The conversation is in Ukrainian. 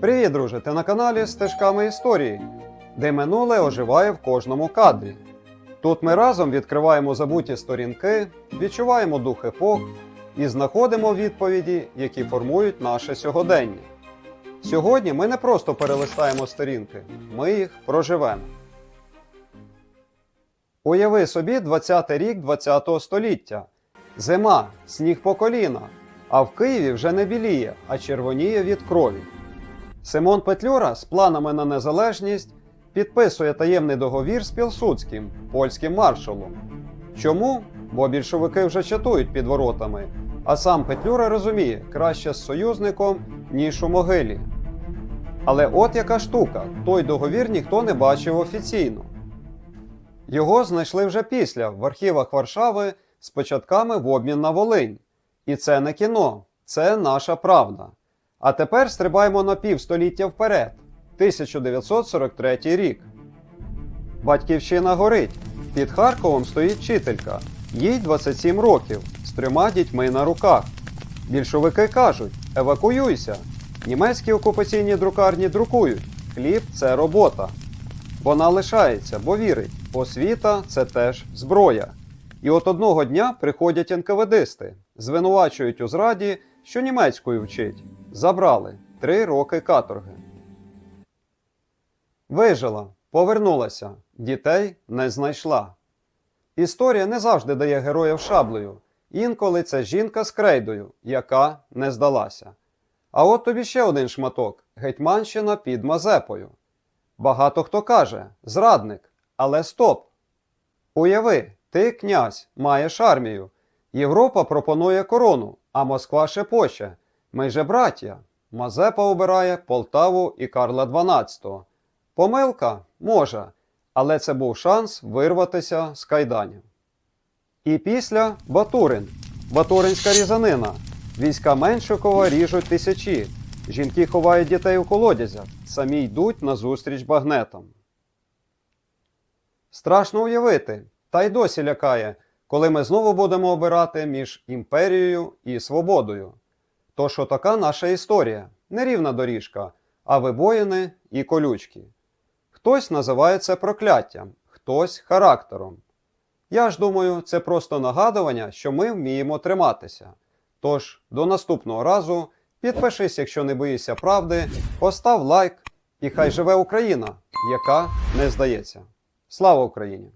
Привіт, друже! Ти на каналі Стежками історії, де минуле оживає в кожному кадрі. Тут ми разом відкриваємо забуті сторінки, відчуваємо дух епох і знаходимо відповіді, які формують наше сьогодення. Сьогодні ми не просто перелистаємо сторінки, ми їх проживемо. Уяви собі 20-й рік 20-го століття. Зима, сніг по коліна, а в Києві вже не біліє, а червоніє від крові. Симон Петлюра з планами на незалежність підписує таємний договір з Пілсудським, польським маршалом. Чому? Бо більшовики вже чатують під воротами, а сам Петлюра розуміє, краще з союзником, ніж у могилі. Але от яка штука, той договір ніхто не бачив офіційно. Його знайшли вже після в архівах Варшави з початками в обмін на Волинь. І це не кіно, це наша правда. А тепер стрибаємо на півстоліття вперед 1943 рік. Батьківщина горить. Під Харковом стоїть вчителька. Їй 27 років з трьома дітьми на руках. Більшовики кажуть: евакуюйся. Німецькі окупаційні друкарні друкують. Хліб це робота. Вона лишається, бо вірить, освіта це теж зброя. І от одного дня приходять НКВДисти, звинувачують у зраді, що німецькою вчить. Забрали три роки каторги. Вижила, повернулася, дітей не знайшла. Історія не завжди дає героїв шаблею. Інколи це жінка з крейдою, яка не здалася. А от тобі ще один шматок Гетьманщина під Мазепою. Багато хто каже зрадник, але стоп. Уяви, ти, князь, маєш армію. Європа пропонує корону, а Москва шепоче. Ми же браття. Мазепа обирає Полтаву і Карла XII. Помилка може, але це був шанс вирватися з кайданів. І після Батурин, Батуринська різанина. Війська Меншикова ріжуть тисячі. Жінки ховають дітей у колодязях, самі йдуть назустріч багнетам. Страшно уявити, та й досі лякає, коли ми знову будемо обирати між імперією і свободою. Тож отака наша історія, нерівна доріжка, а вибоїни і колючки. Хтось називає це прокляттям, хтось характером. Я ж думаю, це просто нагадування, що ми вміємо триматися. Тож, до наступного разу підпишись, якщо не боїшся правди, постав лайк і хай живе Україна, яка не здається. Слава Україні!